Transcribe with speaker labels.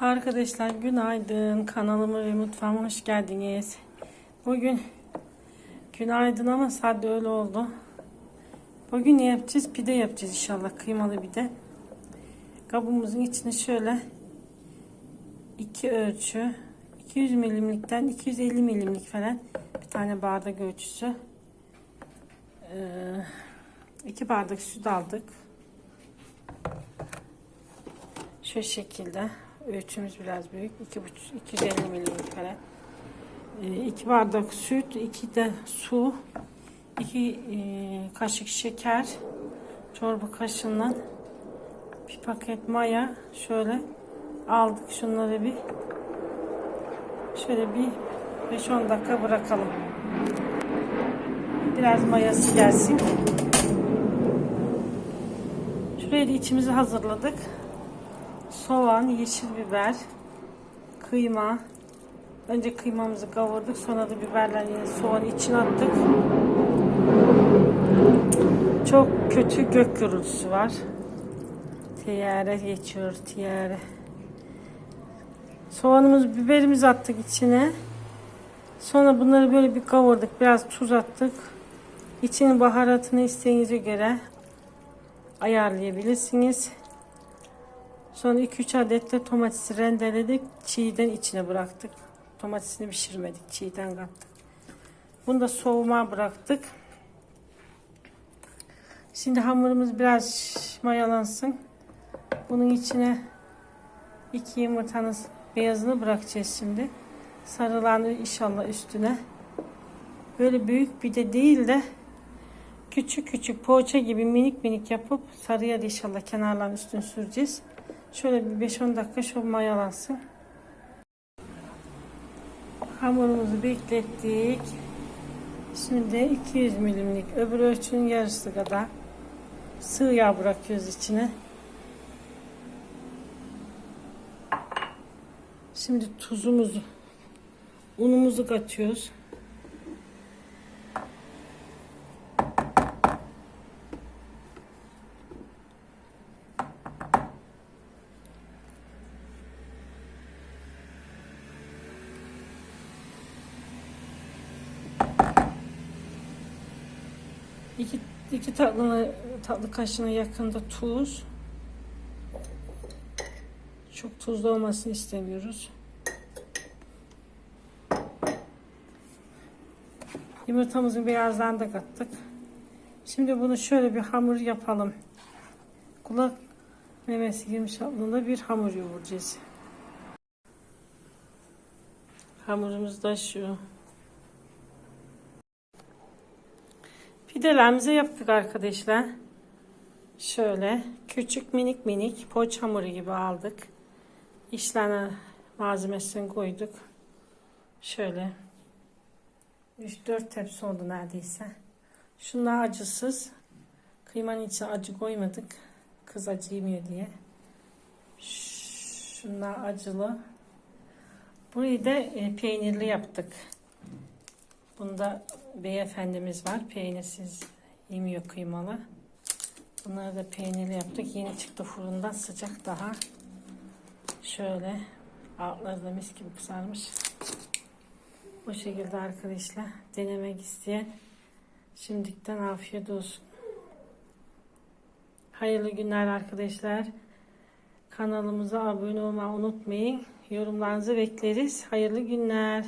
Speaker 1: Arkadaşlar günaydın. Kanalıma ve mutfağıma hoş geldiniz. Bugün günaydın ama saat öyle oldu. Bugün ne yapacağız? Pide yapacağız inşallah. Kıymalı pide. Kabımızın içine şöyle iki ölçü 200 milimlikten 250 milimlik falan bir tane bardak ölçüsü ee, iki bardak süt aldık. Şu şekilde ölçümüz biraz büyük. 2,5 250 milimlik falan. 2 bardak süt, 2 de su, 2 kaşık şeker, çorba kaşığından bir paket maya şöyle aldık. Şunları bir şöyle bir 5-10 dakika bırakalım. Biraz mayası gelsin. Şuraya da içimizi hazırladık soğan, yeşil biber, kıyma. Önce kıymamızı kavurduk. Sonra da biberlerini soğan içine attık. Çok kötü gök gürültüsü var. Tiyare geçiyor. Tiyare. Soğanımız, biberimizi attık içine. Sonra bunları böyle bir kavurduk. Biraz tuz attık. İçinin baharatını isteğinize göre ayarlayabilirsiniz. Sonra 2-3 adet de domatesi rendeledik. Çiğden içine bıraktık. Domatesini pişirmedik. Çiğden kattık. Bunu da soğuma bıraktık. Şimdi hamurumuz biraz mayalansın. Bunun içine iki yumurtanın beyazını bırakacağız şimdi. Sarılanı inşallah üstüne. Böyle büyük bir de değil de küçük küçük poğaça gibi minik minik yapıp sarıya da inşallah kenarların üstüne süreceğiz. Şöyle bir 5-10 dakika şu mayalansın. Hamurumuzu beklettik. Şimdi 200 milimlik öbür ölçünün yarısı kadar sıvı yağ bırakıyoruz içine. Şimdi tuzumuzu, unumuzu katıyoruz. İki, iki tatlı, tatlı kaşığına yakında tuz. Çok tuzlu olmasını istemiyoruz. Yumurtamızın beyazlarını da kattık. Şimdi bunu şöyle bir hamur yapalım. Kulak memesi şablonda bir hamur yoğuracağız. Hamurumuz da şu. Pidelerimizi yaptık arkadaşlar. Şöyle küçük minik minik poğaça hamuru gibi aldık. İşlerine malzemesini koyduk. Şöyle 3-4 tepsi oldu neredeyse. Şunlar acısız. Kıymanın içine acı koymadık. Kız acı yemiyor diye. Şunlar acılı. Burayı da e, peynirli yaptık. Bunda beyefendimiz var. Peynirsiz yemiyor kıymalı. Bunları da peynirli yaptık. Yeni çıktı fırından sıcak daha. Şöyle altları da mis gibi kızarmış. Bu şekilde arkadaşlar denemek isteyen şimdiden afiyet olsun. Hayırlı günler arkadaşlar. Kanalımıza abone olmayı unutmayın. Yorumlarınızı bekleriz. Hayırlı günler.